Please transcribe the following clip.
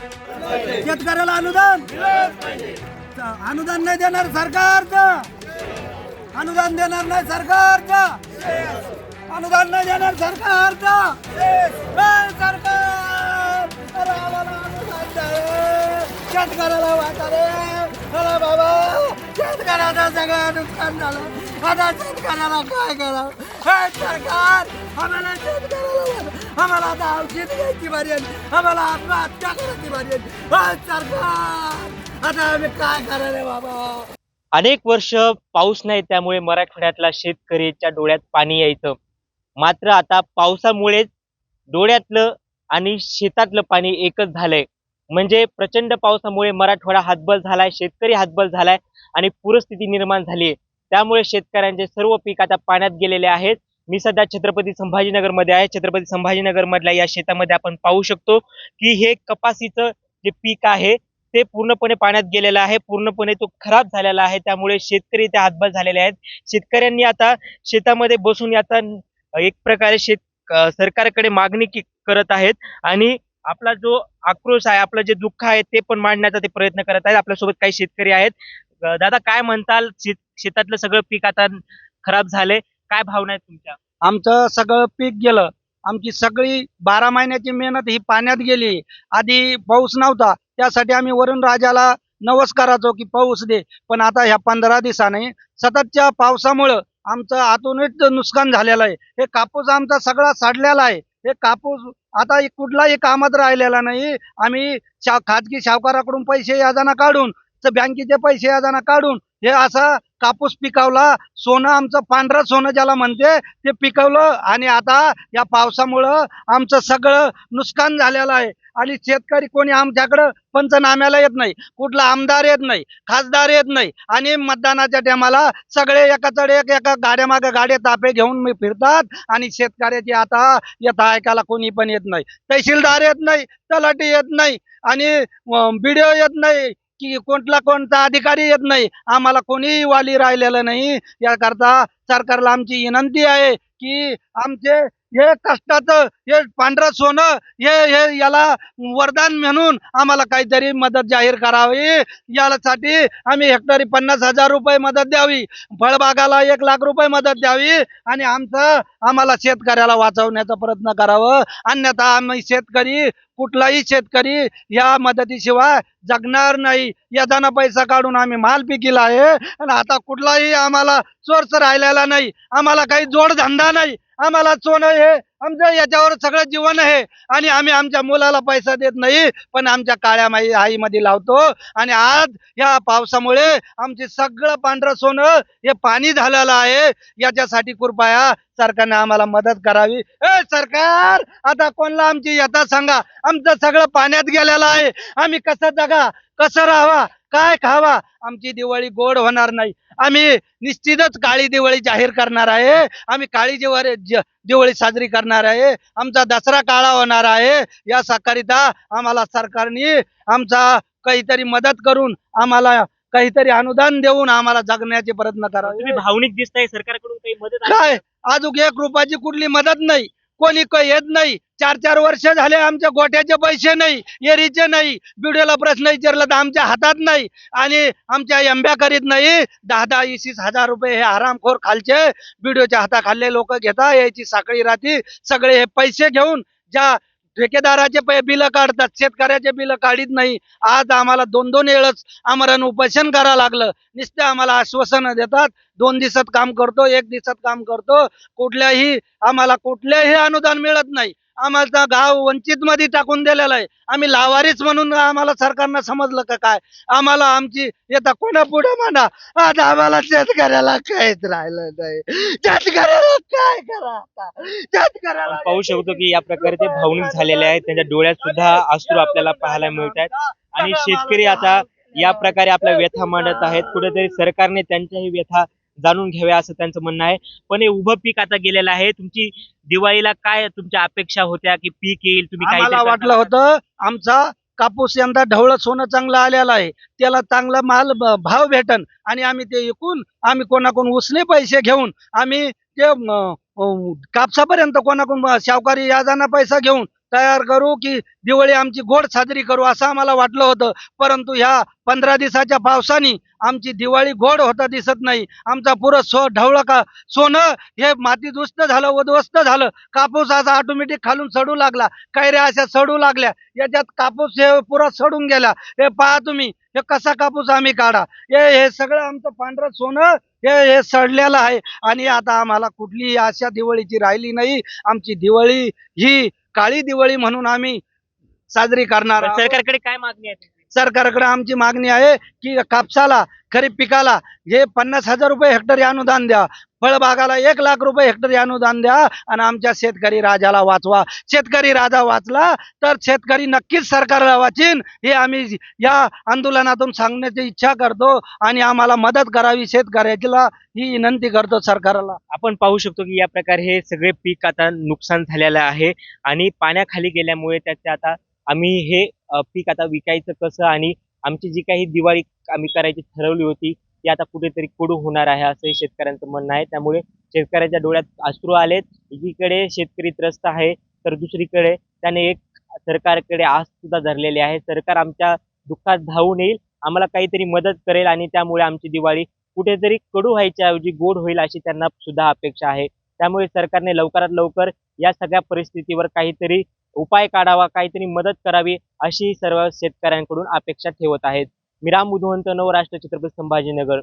शेतकऱ्याला अनुदान. अनुदान नाही देणार सरकारचं. अनुदान देणार नाही सरकारचं. अनुदान नाही देणार सरकारचं. सरकार. शेतकऱ्याला वाटा रे अरे बाबा शेतकऱ्याचं सगळं नुकसान झालं. आता शेतकऱ्याला काय करा सरकार आम्हाला शेतकऱ्याला आम्हाला आता औषध घ्यायची बारी आम्हाला आत्महत्या करायची बारी सरकार. आता आम्ही काय करायला बाबा? अनेक वर्ष पाऊस नाही त्यामुळे मराठवाड्यातला शेतकरीच्या डोळ्यात पाणी यायचं. मात्र आता पावसामुळेच डोळ्यातलं आणि शेतातलं पाणी एकच झालंय. म्हणजे प्रचंड पावसामुळे मराठवाडा हातबल झालाय शेतकरी हातबल झालाय आणि पूरस्थिती निर्माण झाली आहे त्यामुळे शेतकऱ्यांचे सर्व पीक आता पाण्यात गेलेले आहेत. मी सध्या छत्रपती संभाजीनगरमध्ये आहे. छत्रपती संभाजीनगर मधल्या या शेतामध्ये आपण पाहू शकतो की हे कपासीचं जे पीक आहे ते पूर्णपणे पाण्यात गेलेलं आहे. पूर्णपणे तो खराब झालेला आहे. त्यामुळे शेतकरी ते हातभार झालेले आहेत. शेतकऱ्यांनी आता शेतामध्ये बसून आता एक प्रकारे शेत सरकारकडे मागणी की- करत आहेत. आणि आपला जो आक्रोश आहे आपलं जे दुःख आहे ते पण मांडण्याचा ते प्रयत्न करत आहेत. आपल्यासोबत काही शेतकरी आहेत. दादा काय म्हणताल? शेत शेतातलं सगळं पीक आता खराब झाले काय भावना आहेत तुमच्या? आमचं सगळं पीक गेलं. आमची सगळी बारा महिन्याची मेहनत ही पाण्यात गेली. आधी पाऊस नव्हता. त्यासाठी आम्ही वरून राजाला नवस करायचो की पाऊस दे. पण आता ह्या पंधरा दिवसाने सततच्या पावसामुळं आमचं आतूनच नुकसान झालेलं आहे. हे कापूस आमचा सगळा साडलेला आहे. हे कापूस आता कुठलाही कामात राहिलेला नाही. आम्ही शा खाजगी सावकाराकडून पैसे याजाना काढून तर बँकेचे पैसे याजाना काढून हे असं कापूस पिकवला सोनं आमचं पांढरं सोनं ज्याला म्हणते ते पिकवलं आणि आता या पावसामुळं आमचं सगळं नुकसान झालेलं आहे. आणि शेतकरी कोणी आमच्याकडं पंचनाम्याला येत नाही कुठला आमदार येत नाही खासदार येत नाही आणि मतदानाच्या टायमाला सगळे एकाचडे एक एका गाड्या मागे गाड्या तापे घेऊन मी फिरतात आणि शेतकऱ्याची आता यथा ऐकायला कोणी पण येत नाही. तहसीलदार येत नाही तलाठी येत नाही आणि बीडीओ येत नाही की कोणला कोणता अधिकारी येत नाही. आम्हाला कोणीही वाली राहिलेलं नाही. याकरता सरकारला आमची विनंती आहे की आमचे हे कष्टाचं हे पांढरं सोनं हे हे याला वरदान म्हणून आम्हाला काहीतरी मदत जाहीर करावी. यासाठी आम्ही हेक्टरी पन्नास हजार रुपये मदत द्यावी. फळबागाला एक लाख रुपये मदत द्यावी आणि आमचं आम्हाला शेतकऱ्याला वाचवण्याचा प्रयत्न करावं. अन्यथा आम्ही शेतकरी कुठलाही शेतकरी या मदतीशिवाय जगणार नाही. यादाना पैसा काढून आम्ही माल पिकिला आहे आणि आता कुठलाही आम्हाला सोर्स राहिलेला नाही. आम्हाला काही जोडधंदा नाही. आम्हाला सोनं हे आमचं याच्यावर सगळं जीवन आहे. आणि आम्ही आमच्या मुलाला पैसा देत नाही पण आमच्या काळ्या माई आईमध्ये लावतो. आणि आज या पावसामुळे आमचे सगळं पांढरं सोनं हे पाणी झालेलं आहे. याच्यासाठी कृपया सरकारने आम्हाला मदत करावी. ए सरकार आता कोणला आमची यथा सांगा? आमचं सगळं पाण्यात गेलेलं आहे. आम्ही कसं जगा? कसं राहावा? काय खावा? आमची दिवाळी गोड होणार नाही. आम्ही निश्चितच काळी दिवाळी जाहीर करणार आहे. आम्ही काळी दिवाळी दिवाळी साजरी करणार आहे. आमचा दसरा काळा होणार आहे. या साकारिता आम्हाला सरकारने आमचा काहीतरी मदत करून आम्हाला काहीतरी अनुदान देऊन आम्हाला जगण्याचे प्रयत्न तुम्ही करावे भावनिक दिसताय सरकारकडून काही मदत काय? अजून एक रुपयाची कुठली मदत नाही. कोणी क येत नाही. चार चार वर्ष झाले आमच्या गोट्याचे पैसे नाही एरीचे नाही बिडोला प्रश्न विचारला तर आमच्या हातात नाही. आणि आमच्या एंब्या करीत नाही. दहा दहा वीस वीस हजार रुपये हे आरामखोर खालचे बिडोच्या हाताखाल्ले लोक घेता याची साखळी राहती. सगळे हे पैसे घेऊन ज्या ठेकेदाराचे पै बिल काढतात. शेतकऱ्याचे बिल काढीत नाही. आज आम्हाला दोन दोन वेळच आमरण उपोषण करावं लागलं. नुसते आम्हाला आश्वासन देतात. दोन दिवसात काम करतो एक दिवसात काम करतो. कुठल्याही आम्हाला कुठलेही अनुदान मिळत नाही. आम्हाला गाव वंचित मध्ये टाकून दिलेला आहे. आम्ही लावारीच म्हणून आम्हाला सरकारनं समजलं का काय? आम्हाला आमची येता कोणा पुढे म्हणा आज आम्हाला शेतकऱ्याला काहीच राहिलं नाही. शेतकऱ्याला काय करा आता? शेतकऱ्याला पाहू शकतो की या प्रकारे ते भावनिक झालेले आहेत. त्यांच्या डोळ्यात सुद्धा अश्रू आपल्याला पाहायला मिळत आहेत. आणि शेतकरी आता या प्रकारे आपल्या व्यथा मांडत आहेत. कुठेतरी सरकारने त्यांच्याही व्यथा जाणून घ्याव्या असं त्यांचं म्हणणं आहे. पण हे उभं पीक आता गेलेलं आहे. तुमची दिवाळीला काय तुमच्या अपेक्षा होत्या की पीक येईल? तुम्ही आम्हाला काहीतरी वाटलं होतं आमचा कापूस यंदा ढवळ सोनं चांगलं आलेलं आहे. त्याला चांगला माल ब- भाव भेटन आणि आम्ही ते विकून आम्ही कोणाकडून उसने पैसे घेऊन आम्ही ते म, अं, कापसापर्यंत कोणाकडून सावकारी याजाना पैसा घेऊन तयार करू की दिवाळी आमची गोड साजरी करू असं आम्हाला वाटलं होतं. परंतु ह्या पंधरा दिवसाच्या पावसाने आमची दिवाळी गोड होता दिसत नाही. आमचा पुरं सो ढवळं का सोनं हे माती दुस्त झालं उद्ध्वस्त झालं. कापूस असा ऑटोमॅटिक खालून सडू लागला. कैऱ्या अशा सडू लागल्या. याच्यात कापूस हे पुरा सडून गेला. हे पहा तुम्ही हे कसा कापूस आम्ही काढा? हे हे सगळं आमचं पांढरं सोनं हे हे सडलेलं आहे. आणि आता आम्हाला कुठलीही आशा दिवाळीची राहिली नाही. आमची दिवाळी ही काळी दिवाळी म्हणून आम्ही साजरी करणार. सरकारकडे काय मागणी आहे? सरकारकडे आमची मागणी आहे की कापसाला खरीप पिकाला हे पन्नास हजार रुपये हेक्टरी अनुदान द्या. फळबागाला एक लाख रुपये हेक्टरी अनुदान द्या आणि आमच्या शेतकरी राजाला वाचवा. शेतकरी राजा वाचला तर शेतकरी नक्कीच सरकारला वाचीन हे आम्ही या आंदोलनातून सांगण्याची इच्छा करतो आणि आम्हाला मदत करावी. शेतकऱ्याला ही विनंती करतो सरकारला. आपण पाहू शकतो की या प्रकारे हे सगळे पीक आता नुकसान झालेलं आहे आणि पाण्याखाली गेल्यामुळे त्याचे आता आम्ही हे पीक आता विकायचं कसं आणि आमची जी काही दिवाळी आम्ही करायची ठरवली होती ती आता कुठेतरी कडू होणार आहे असंही शेतकऱ्यांचं म्हणणं आहे. त्यामुळे शेतकऱ्याच्या डोळ्यात अश्रू आलेत. एकीकडे शेतकरी त्रस्त आहे तर दुसरीकडे त्याने एक सरकारकडे आस सुद्धा धरलेली आहे. सरकार आमच्या दुःखात धावून येईल आम्हाला काहीतरी मदत करेल आणि त्यामुळे आमची दिवाळी कुठेतरी कडू व्हायच्याऐवजी गोड होईल अशी त्यांना सुद्धा अपेक्षा आहे. त्यामुळे सरकारने लवकरात लवकर या सगळ्या परिस्थितीवर काहीतरी उपाय काढावा काहीतरी मदत करावी अशी सर्व शेतकऱ्यांकडून अपेक्षा ठेवत आहेत. मी राम बुधवंत नवराष्ट्र छत्रपती संभाजीनगर.